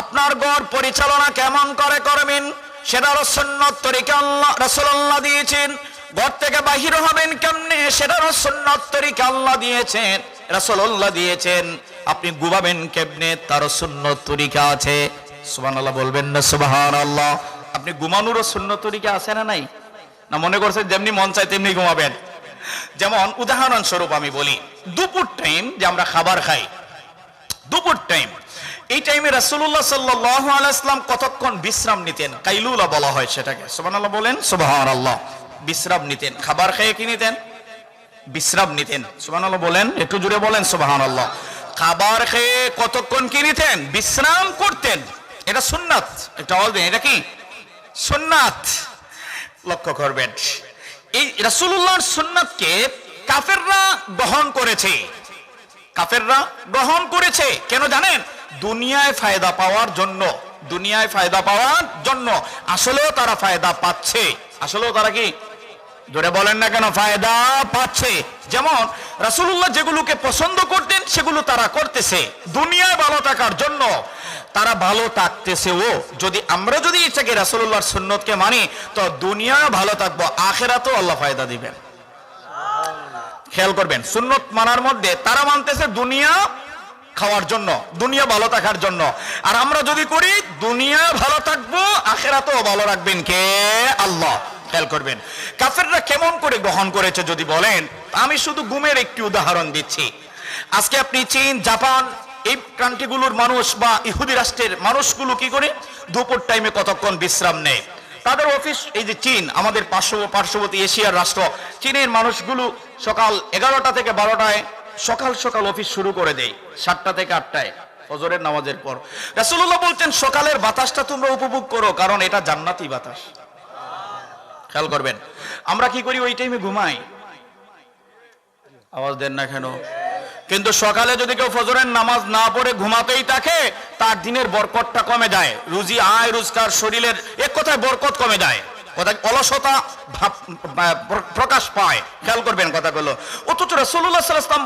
আপনার ঘর পরিচালনা কেমন করে করবেন সেটারও সুন্নত তরিকা আল্লাহ, রাসূলুল্লাহ দিয়েছেন। ঘর থেকে বাহির হবেন কেমনে সেটারও সুন্নত তরিকা আল্লাহ দিয়েছেন, রাসূলুল্লাহ দিয়েছেন। আপনি ঘুমাবেন কেমনে তারও সুন্নত তরিকা আছে। সুবহানাল্লাহ বলবেন না, সুবহানাল্লাহ। আপনি ঘুমানোরও সুন্নত তরিকা আছে না নাই? না মনে করছেন যেমনি মন চায় তেমনি ঘুমাবেন। যেমন উদাহরণস্বরূপ আমি বলি, দুপুর টাইম যে আমরা খাবার খাই। দুপুর টাইম এই টাইমে আলাইহি ইসলাম কতক্ষণ বিশ্রাম নিতেন? কাইলুলা বলা হয় সেটাকে। সুবহানাল্লাহ বলেন, সুবহানাল্লাহ। বিশ্রাম নিতেন। খাবার খেয়ে কি নিতেন? বিশ্রাম নিতেন। সুবহানাল্লাহ বলেন, একটু জুড়ে বলেন, সুবহানাল্লাহ। খাবার খেয়ে কতক্ষণ কি নিতেন? বিশ্রাম করতেন। এটা সুন্নাত। আওয়াজ দেন এটা কি? সুন্নাত। লক্ষ্য করবেন। এই রাসুল্লাহর সুন্নাতকে কাফেররা গ্রহণ করেছে। কাফেররা গ্রহণ করেছে। কেন জানেন? দুনিয়ায় ফায়দা পাওয়ার জন্য। দুনিয়ায় ফায়দা পাওয়ার জন্য। আসলেও তারা ফায়দা পাচ্ছে। আসলেও তারা কি? ধরে বলেন না কেন, ফায়দা পাচ্ছে। যেমন, রাসূলুল্লাহ যেগুলোকে পছন্দ করতেন, সেগুলো তারা করতেছে। দুনিয়ায় ভালো থাকার জন্য তারা ভালো থাকতেছে ও যদি আমরা যদি এটাকে রাসূলুল্লাহর সুন্নতকে মানি, তো দুনিয়া ভালো থাকব, আখেরাতেও আল্লাহ ফায়দা দিবেন। খেয়াল করবেন, সুন্নত মানার মধ্যে তারা মানতেছে দুনিয়া খাওয়ার জন্য, দুনিয়া ভালো থাকার জন্য। আর আমরা যদি করি, দুনিয়া ভালো থাকব, আখেরাতেও ভালো রাখবেন কে? আল্লাহ। খেয়াল করবেন। কাফেররা কেমন করে গ্রহণ করেছে যদি বলেন, আমি শুধু গুমের একটি উদাহরণ দিচ্ছি। আজকে আপনি চীন, জাপান, এই কান্ট্রিগুলোর মানুষ বা ইহুদি রাষ্ট্রের মানুষগুলো কি করে? দুপুর টাইমে কতক্ষণ বিশ্রাম নেয়? তাদের অফিস এই যে চীন, আমাদের পার্শ্ব পার্শ্ববর্তী এশিয়ার রাষ্ট্র, চীনের মানুষগুলো সকাল এগারোটা থেকে বারোটায় সকাল সকাল অফিস শুরু করে দেয়, সাতটা থেকে আটটায়, ফজরের নামাজের পর। রাসূলুল্লাহ বলছেন, সকালের বাতাসটা তোমরা উপভোগ করো, কারণ এটা জান্নাতি বাতাস। খেয়াল করবেন। আমরা কি করি, ওই টাইমে ঘুমাই। আওয়াজ দেন না কেন? কিন্তু সকালে যদি কেউ ফজরের নামাজ না পড়ে ঘুমাতেই থাকে, তার দিনের বরকতটা কমে যায়। রুজি আয়, রোজগার শরীরের এক কথায় বরকত কমে যায়। অলসতা প্রকাশ পায়। খেয়াল করবেন কথাগুলো। অথচ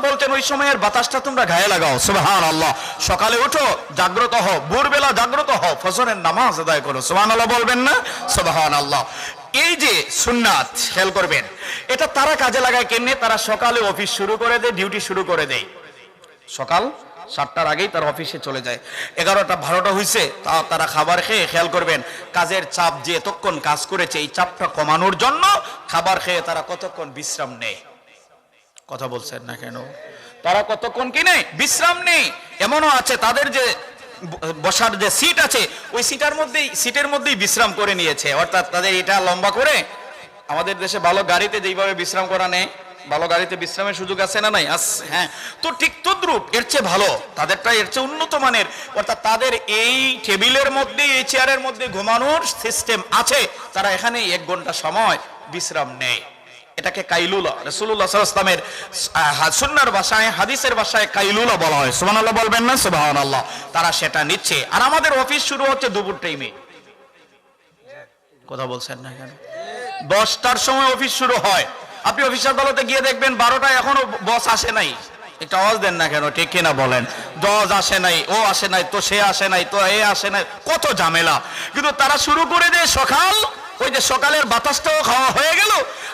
বলতেন ওই সময়ের বাতাসটা তোমরা গায়ে লাগাও। সুবহানাল্লাহ। সকালে উঠো, জাগ্রত হও। ভোরবেলা জাগ্রত হও। ফজরের নামাজ আদায় করো। সুবহানাল্লাহ বলবেন না? সুবহানাল্লাহ। এই যে সুন্নাত, খেয়াল করবেন, এটা তারা কাজে লাগায় কেমনে? তারা সকালে অফিস শুরু করে দেয়, ডিউটি শুরু করে দেয়। সকাল সাতটার আগেই তার অফিসে চলে যায়। এগারোটা, বারোটা হয়েছে তা তারা খাবার খেয়ে, খেয়াল করবেন, কাজের চাপ যে এতক্ষণ কাজ করেছে, এই চাপটা কমানোর জন্য খাবার খেয়ে তারা কতক্ষণ বিশ্রাম নেয়? কথা বলছেন না কেন? তারা কতক্ষণ কি নেই বিশ্রাম নেই এমনও আছে, তাদের যে বসার যে সিট আছে, ওই সিটার মধ্যেই সিটের মধ্যেই বিশ্রাম করে নিয়েছে। অর্থাৎ তাদের এটা লম্বা করে, আমাদের দেশে ভালো গাড়িতে যেইভাবে বিশ্রাম করা নেই ভালো গাড়িতে বিশ্রামের সুযোগ আছে না নাই? হ্যাঁ। তো ঠিক তদ্রুপ, এর চেয়ে ভালো তাদেরটা এর চেয়ে উন্নত মানের, অর্থাৎ তাদের এই টেবিলের মধ্যে, এই চেয়ারের মধ্যে ঘুমানোর সিস্টেম আছে। তারা এখানে এক ঘণ্টা সময় বিশ্রাম নেয়। এটাকে কাইলুলা ওয়াসাল্লামের আহ, সুন্নাহর ভাষায় হাদিসের ভাষায় কাইলুলা বলা হয়। সুবহানাল্লাহ বলবেন না? সুবহানাল্লাহ। তারা সেটা নিচ্ছে। আর আমাদের অফিস শুরু হচ্ছে দুপুর টাইমে কথা বলছেন না কেন? দশটার সময় অফিস শুরু হয়। আপনি অফিস আদালতে গিয়ে দেখবেন বারোটায় এখনও বস আসে নাই। একটা আওয়াজ দেন না কেন? ঠিক কিনা বলেন। জজ আসে নাই ও আসে নাই তো সে আসে নাই তো এ আসে নাই। কত ঝামেলা। কিন্তু তারা শুরু করে দেয় সকাল ওই যে সকালের বাতাসটাও খাওয়া হয়ে গেল,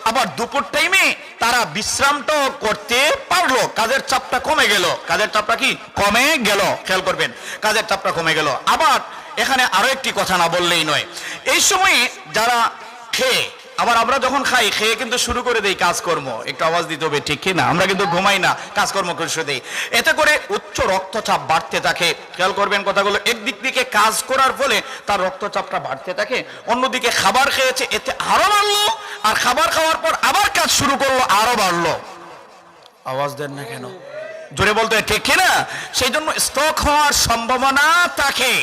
আবার দুপুর টাইমে তারা বিশ্রামটাও করতে পারল। কাজের চাপটা কমে গেল। কাজের চাপটা কি? কমে গেল। খেয়াল করবেন, কাজের চাপটা কমে গেল। আবার এখানে আরও একটি কথা না বললেই নয়। এই সময়ে যারা খেয়ে আবার আমরা যখন খাই, খেয়ে কিন্তু শুরু করে দেই কাজকর্ম। একটু আওয়াজ দিতে হবে, ঠিক কি না আমরা কিন্তু ঘুমাই না, কাজকর্ম করে দেই। এতে করে উচ্চ রক্তচাপ বাড়তে থাকে। খেয়াল করবেন কথাগুলো, একদিক থেকে কাজ করার ফলে তার রক্তচাপটা বাড়তে থাকে, অন্যদিকে খাবার খেয়েছে, এতে আরও বাড়লো, আর খাবার খাওয়ার পর আবার কাজ শুরু করল, আরও বাড়লো। আওয়াজ দেন না কেন? জোরে বলতে ঠিক কিনা? সেই জন্য স্ট্রোক হওয়ার সম্ভাবনা থাকে।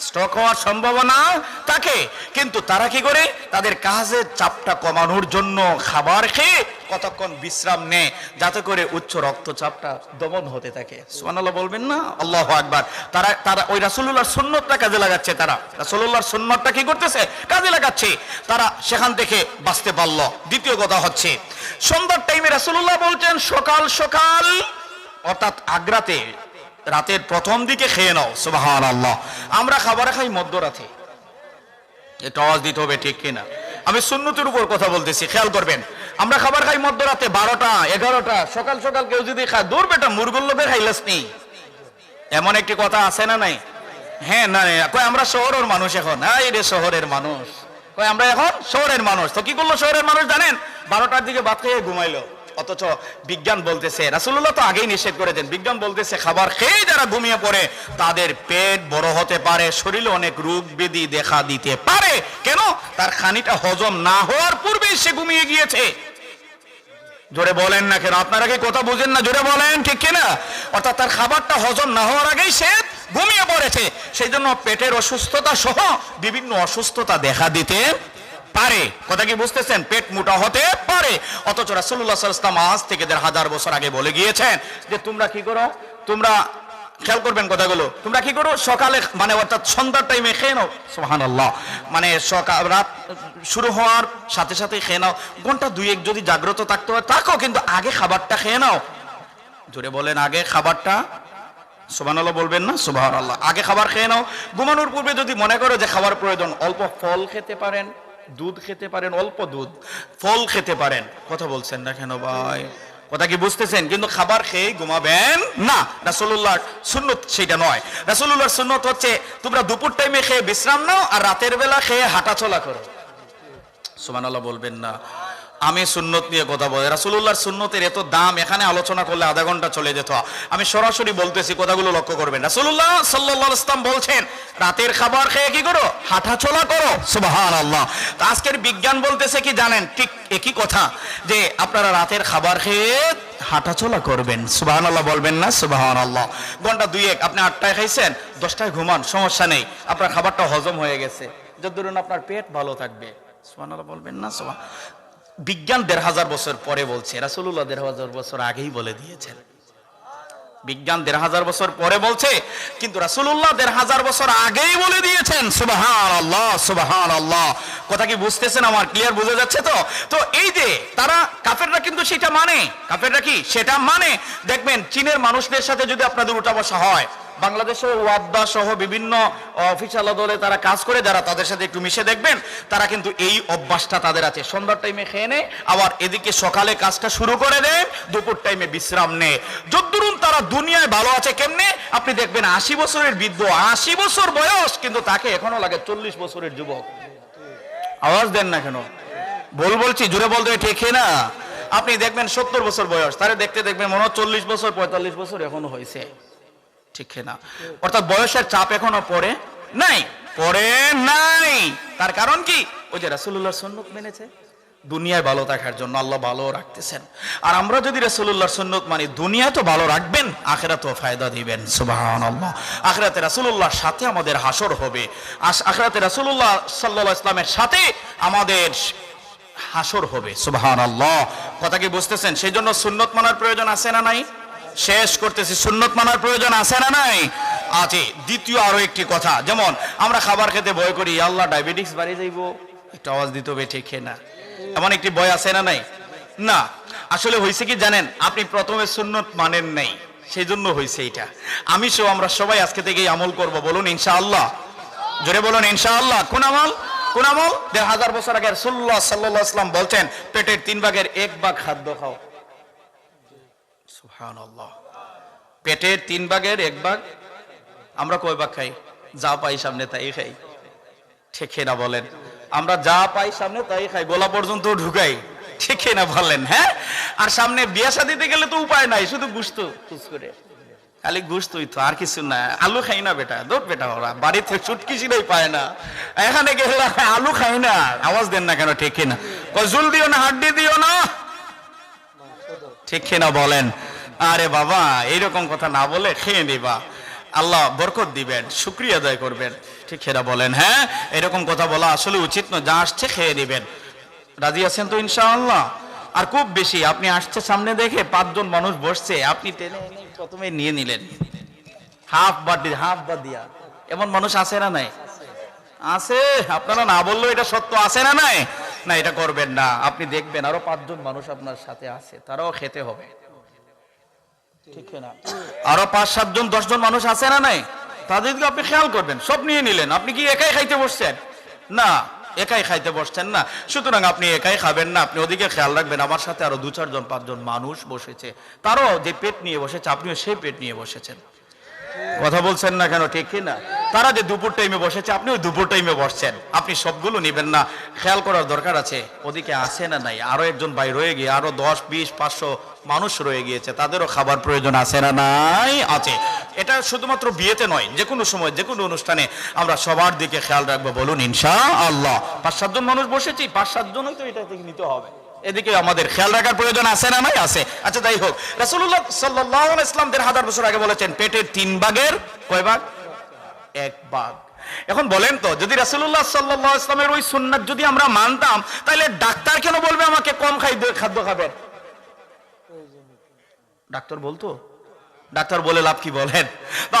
স্টক হওয়ার সম্ভাবনা থাকে। কিন্তু তারা কি করে? তাদের কাজের চাপটা কমানোর জন্য খাবার খেয়ে কতক্ষণ বিশ্রাম নেয়, যাতে করে উচ্চ রক্তচাপটা দমন হতে থাকে। সুবহানাল্লাহ বলবেন না? আল্লাহ আকবার। তারা তারা, ওই রাসূলুল্লাহর সুন্নতটা কাজে লাগাচ্ছে তারা। রাসূলুল্লাহর সুন্নতটা কি করতেছে? কাজে লাগাচ্ছে। তারা সেখান থেকে বাঁচতে পারল। দ্বিতীয় কথা হচ্ছে, সন্ধ্যার টাইমে রাসূলুল্লাহ বলছেন, সকাল সকাল, অর্থাৎ আগ্রাতে রাতের প্রথম দিকে খেয়ে নাও সুবাহান আল্লাহ আমরা খাবার খাই মধ্যরাতে। এটা আওয়াজ দিতে হবে, ঠিক কিনা? আমি সুন্নতির উপর কথা বলতেছি, খেয়াল করবেন। আমরা খাবার খাই মধ্যরাতে, বারোটা, এগারোটা, সকাল সকাল কেউ যদি খায়, দূর বেটা মুরগুল লোকে খাইলাস নেই। এমন একটি কথা আছে না নাই? হ্যাঁ না কয়, আমরা শহরের মানুষ এখন। এই রে শহরের মানুষ। কয়, আমরা এখন শহরের মানুষ। তো কি করল শহরের মানুষ জানেন? বারোটার দিকে ভাত খেয়ে ঘুমাইলো। অথচ বিজ্ঞান বলতেছে রাসুল্লাহ তো আগেই নিষেধ করে দেন, বিজ্ঞান বলতেছে খাবার খেয়ে যারা ঘুমিয়ে পড়ে, তাদের পেট বড় হতে পারে, শরীরে অনেক রোগ ব্যাধি দেখা দিতে পারে। কেন? তার খানিটা হজম না হওয়ার পূর্বেই সে ঘুমিয়ে গিয়েছে। জোরে বলেন না কেন? আপনারা কি কথা বুঝেন না? জোরে বলেন, ঠিক কিনা? অর্থাৎ তার খাবারটা হজম না হওয়ার আগেই সে ঘুমিয়ে পড়েছে। সেই জন্য পেটের অসুস্থতা সহ বিভিন্ন অসুস্থতা দেখা দিতে পারে। কথা কি বুঝতেছেন? পেট মোটা হতে পারে। অথচ রাসূলুল্লাহ সাল্লাল্লাহু আজ থেকে দেড় হাজার বছর আগে বলে গিয়েছেন যে, তোমরা কি করো? তোমরা খেয়াল করবেন কথাগুলো। তোমরা কি করো? সকালে মানে অর্থাৎ সন্ধ্যার টাইমে খেয়ে নাও। সোহান আল্লাহ মানে সকাল, রাত শুরু হওয়ার সাথে সাথে খেয়ে নাও। ঘণ্টা দুই এক যদি জাগ্রত থাকতে হয়, থাকো, কিন্তু আগে খাবারটা খেয়ে নাও। জোরে বলেন, আগে খাবারটা? সোবান আল্লাহ বলবেন না? সোবাহ আল্লাহ আগে খাবার খেয়ে নাও। ঘুমানোর পূর্বে যদি মনে করো যে, খাবার প্রয়োজন, অল্প ফল খেতে পারেন। দুধ খেতে পারেন, অল্প দুধ, ফল খেতে পারেন। কথা বলছেন না কেন ভাই? কথা কি বুঝতেছেন? কিন্তু খাবার খেয়ে ঘুমাবেন না। রাসূলুল্লাহ সুন্নত সেটা নয়। রাসূলুল্লাহর সুন্নত হচ্ছে, তোমরা দুপুর টাইমে খেয়ে বিশ্রাম নাও আর রাতের বেলা খেয়ে হাঁটাচলা করো। সুবহানাল্লাহ বলবেন না। আমি সুন্নত নিয়ে কথা বলি। রাসূলুল্লাহর সুন্নতের এত দাম, এখানে আলোচনা করলে আধা ঘণ্টা চলে যেত। আমি সরাসরি বলতেছি, কথাগুলো লক্ষ্য করবেন। রাসূলুল্লাহ সাল্লাল্লাহু আলাইহি ওয়াসাল্লাম বলছেন, রাতের খাবার খেয়ে কি করো? হাঁটাচলা করো। সুবহানাল্লাহ। তো আজকের বিজ্ঞান বলতেছে কি জানেন? ঠিক একই কথা, যে আপনারা রাতের খাবার খেয়ে হাঁটাচলা করবেন। সুবাহান আল্লাহ বলবেন না, সুবহানাল্লাহ। ঘণ্টা দুই এক আপনি আটটায় খাইছেন, দশটায় ঘুমান, সমস্যা নেই। আপনার খাবারটা হজম হয়ে গেছে। যতদূর আপনার পেট ভালো থাকবে। সুবহানাল্লাহ বলবেন না, সুবহান বিজ্ঞান দেড় হাজার বছর পরে বলছে, রাসূলুল্লাহ দেড় হাজার বছর আগেই বলে দিয়েছেন। বিজ্ঞান দেড় হাজার বছর পরে বলছে, কিন্তু রাসূলুল্লাহ দেড় হাজার বছর আগেই বলে দিয়েছেন সুবাহান আল্লাহ সুবাহান আল্লাহ কথা কি বুঝতেছেন আমার? ক্লিয়ার বুঝে যাচ্ছে তো? তো এই যে তারা কাফেররা কিন্তু সেটা মানে কাফেররা কি সেটা মানে? দেখবেন চীনের মানুষদের সাথে যদি আপনাদের উঠা বসা হয় বাংলাদেশে ওয়াদ্দা সহ বিভিন্ন অফিসাল দলে তারা কাজ করে, যারা তাদের সাথে একটু মিশে দেখবেন, তারা কিন্তু এই অভ্যাসটা তাদের আছে। সন্ধ্যার টাইমে খেয়ে নেয় আবার এদিকে সকালে কাজটা শুরু করে দেয় দুপুর টাইমে বিশ্রাম নেয় যদ্দুরুন তারা দুনিয়ায় ভালো আছে কেমনে? আপনি দেখবেন আশি বছরের বৃদ্ধ, আশি বছর বয়স, কিন্তু তাকে এখনও লাগে চল্লিশ বছরের যুবক। আওয়াজ দেন না কেন? বল বলছি জুড়ে বলতে ঠিক না। আপনি দেখবেন সত্তর বছর বয়স, তারে দেখতে দেখবেন মনে হয় চল্লিশ বছর, পঁয়তাল্লিশ বছর এখনও হয়েছে। ঠিক না। অর্থাৎ বয়সের চাপ এখনও পড়ে নাই। পড়ে নাই। তার কারণ কি? ওই যে রাসূলুল্লাহ সুন্নত মেনেছে। দুনিয়ায় ভালো থাকার জন্য আল্লাহ ভালো রাখতেছেন। আর আমরা যদি রাসূলুল্লাহর সুন্নত মানি, দুনিয়া তো ভালো রাখবেন, আখেরাতেও ফায়দা দিবেন। সুবহানাল্লাহ। আখেরাতে রাসূলুল্লাহর সাথে আমাদের হাসর হবে। আখেরাতে রাসূলুল্লাহ সাল্লাল্লাহু আলাইহি ইসলামের সাথে আমাদের হাসর হবে। সুবহানাল্লাহ। কথা কি বুঝতেছেন? সেই জন্য সুন্নত মানার প্রয়োজন আছে না নাই? শেষ করতেছি। সুন্নত মানার প্রয়োজন আছে না নাই? আছে দ্বিতীয় আরও একটি কথা। যেমন, আমরা খাবার খেতে ভয় করি, আল্লাহ ডায়াবেটিস বাড়ি যাইবো। একটু আওয়াজ দিতে হবে, ঠিক না এমন একটি ভয় আছে না নাই? না। আসলে হয়েছে কি জানেন, আপনি প্রথমে সুন্নত মানেন নাই সেই জন্য হয়েছে এটা। আমি সহ আমরা সবাই আজকে থেকেই আমল করব। বলুন, ইনশাআল্লাহ। জোরে বলুন, ইনশাআল্লাহ। কোন আমল? কোন আমল? দেড় হাজার বছর আগে রসুল্লাহ সাল্লাহ আসলাম বলছেন, পেটের তিন ভাগের এক ভাগ খাদ্য খাও। পেটের তিন ভাগের এক ভাগ, আমরা কয় ভাগ খাই? যা পাই সামনে তাই খাই। ঠিক না বলেন। আমরা যা পাই সামনে তাই খাই, গোলা পর্যন্ত ঢুকাই। ঠিক না বললেন হ্যাঁ? আর সামনে বিয়া শাদিতে গেলে তো উপায় নাই, শুধু গুস্ত করে। খালি গুস্তই তো আর কিছু না। আলু খাই না বেটা দোট বেটা ওরা। বাড়িতে চুটকি চিনাই পায় না। এখানে গেলে আলু খাই না। আওয়াজ দেন না কেন, ঠিক না। কজুল দিও না, হাড্ডি দিও না। ঠিক না বলেন। আরে বাবা, এইরকম কথা না বলে খেয়ে নিবা। আল্লাহ বরকত দিবেন, শুক্রিয়া আদায় করবেন। ঠিক সেটা বলেন হ্যাঁ? এরকম কথা বলা আসলে উচিত নয়, যা আসছে খেয়ে নেবেন। রাজি আছেন তো ইনশাআল্লাহ? আর খুব বেশি, আপনি আসছে সামনে দেখে পাঁচজন মানুষ বসছে, আপনি টেনে প্রথমে নিয়ে নিলেন। হাফ বাটি হাফ বা দিয়া। এমন মানুষ আছে না নাই? আছে। আপনারা না বললেও এটা সত্য আছে না নাই? না, এটা করবেন না। আপনি দেখবেন আরও পাঁচজন মানুষ আপনার সাথে আছে, তারাও খেতে হবে। আরও পাঁচ সাতজন দশজন মানুষ আছে না নাই? তাদেরকে আপনি খেয়াল করবেন, সব নিয়ে নিলেন। আপনি কি একাই খাইতে বসছেন? না, একাই খাইতে বসছেন না। সুতরাং আপনি একাই খাবেন না, আপনি ওদিকে খেয়াল রাখবেন। আমার সাথে আরও দু, চারজন পাঁচজন মানুষ বসেছে। তারাও যে পেট নিয়ে বসেছে, আপনিও সেই পেট নিয়ে বসেছেন। কথা বলছেন না কেন? ঠিক না? তারা যে দুপুর টাইমে বসেছে, আপনিও দুপুর টাইমে বসছেন। আপনি সবগুলো নেবেন না। খেয়াল করার দরকার আছে। ওদিকে আছে না নাই? আরও একজন ভাই রয়ে গিয়ে, আরও দশ, বিশ, পাঁচশো মানুষ রয়ে গিয়েছে, তাদেরও খাবার প্রয়োজন আছে না নাই? আছে। এটা শুধুমাত্র বিয়েতে নয়, যে কোনো সময়, যে কোনো অনুষ্ঠানে আমরা সবার দিকে খেয়াল রাখব, বলুন ইনশা আল্লাহ পাঁচ সাতজন মানুষ বসেছি, পাঁচ সাতজনই তো এটা থেকে নিতে হবে। এদিকে আমাদের খেয়াল রাখার প্রয়োজন আছে না নাই? আছে। আচ্ছা যাই হোক রাসুল্লাহ আলাইহি ইসলাম দেড় হাজার বছর আগে বলেছেন, পেটের তিন ভাগের কয় ভাগ এক ভাগ এখন বলেন তো, যদি রাসূলুল্লাহ সাল্লাল্লাহু আলাইহি ইসলামের ওই সুন্নাত যদি আমরা মানতাম তাহলে ডাক্তার কেন বলবে আমাকে কম খাদ্য খাদ্য খাবেন? ডাক্তার বলতো? ডাক্তার বলে লাভ কি বলেন?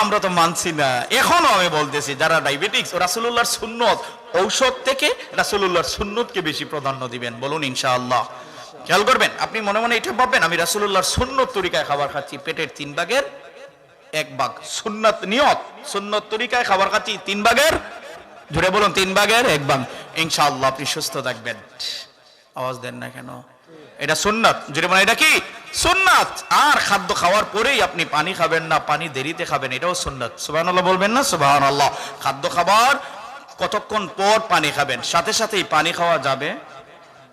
আমরা তো মানছি না। এখনও আমি বলতেছি, যারা ডায়াবেটিক্স, রাসূলুল্লাহর সুন্নত, ঔষধ থেকে রাসূলুল্লাহর সুন্নতকে বেশি প্রাধান্য দিবেন। বলুন ইনশাআল্লাহ। খেয়াল করবেন, আপনি মনে মনে এটা ভাববেন, আমি রাসূলুল্লাহর সুন্নত তরিকায় খাবার খাচ্ছি, পেটের তিন ভাগের এক ভাগ। সুন্নত নিয়ত, সুন্নত তরিকায় খাবার খাচ্ছি, তিন ভাগের জুড়ে বলুন, তিন ভাগের এক ভাগ। ইনশাআল্লাহ, আপনি সুস্থ থাকবেন। আওয়াজ দেন না কেন? এটা সুন্নাত। জুড়ে মানে এটা কি? সুন্নাত। আর খাদ্য খাওয়ার পরেই আপনি পানি খাবেন না, পানি দেরিতে খাবেন, এটাও সুন্নাত। সুবহানাল্লাহ বলবেন না? সুবহানাল্লাহ। খাদ্য খাবার কতক্ষণ পর পানি খাবেন? সাথে সাথেই পানি খাওয়া যাবে?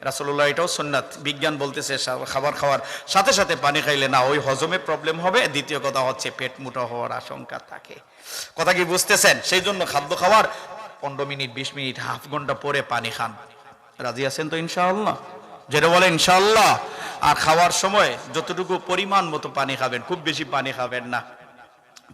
রাসূলুল্লাহ, এটাও সুন্নাত। বিজ্ঞান বলতেছে খাবার খাওয়ার সাথে সাথে পানি খাইলে না, ওই হজমে প্রবলেম হবে। দ্বিতীয় কথা হচ্ছে, পেট মোটা হওয়ার আশঙ্কা থাকে। কথা কি বুঝতেছেন? সেই জন্য খাদ্য খাওয়ার পনেরো মিনিট, বিশ মিনিট, হাফ ঘণ্টা পরে পানি খান। রাজি আছেন তো ইনশাআল্লাহ? যেটা বলে ইনশাআল্লাহ, আর খাওয়ার সময় যতটুকু পরিমাণ মতো পানি খাবেন, খুব বেশি পানি খাবেন না।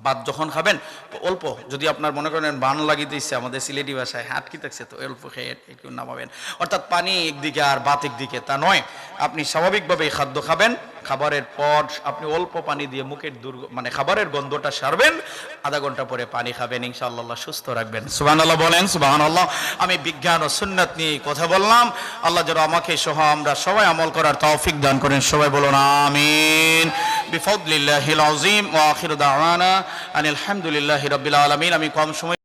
ভাত যখন খাবেন, অল্প, যদি আপনার মনে করেন বান লাগিয়ে দিচ্ছে আমাদের সিলেটি ভাষায়, হাটকি থাকছে তো, অল্প খেয়ে একটু নামাবেন। অর্থাৎ পানি একদিকে আর ভাত একদিকে, তা নয়। আপনি স্বাভাবিকভাবেই খাদ্য খাবেন, খাবারের পর আপনি অল্প পানি দিয়ে মুখের দুর্গ মানে খাবারের গন্ধটা সারবেন, আধা ঘণ্টা পরে পানি খাবেন, ইনশাআল্লাহ সুস্থ রাখবেন। সুবাহ আল্লাহ বলেন সুবাহ আল্লাহ আমি বিজ্ঞান ও সুন্নাত নিয়ে কথা বললাম। আল্লাহ যেন আমাকে সহ আমরা সবাই আমল করার তৌফিক দান করেন। সবাই বলুন, আমিন। বিফদলিল্লাহিল আযীম ওয়া আখিরু দাওয়ানা আনিল হামদুলিল্লাহি রাব্বিল আলামিন আমি কম সময়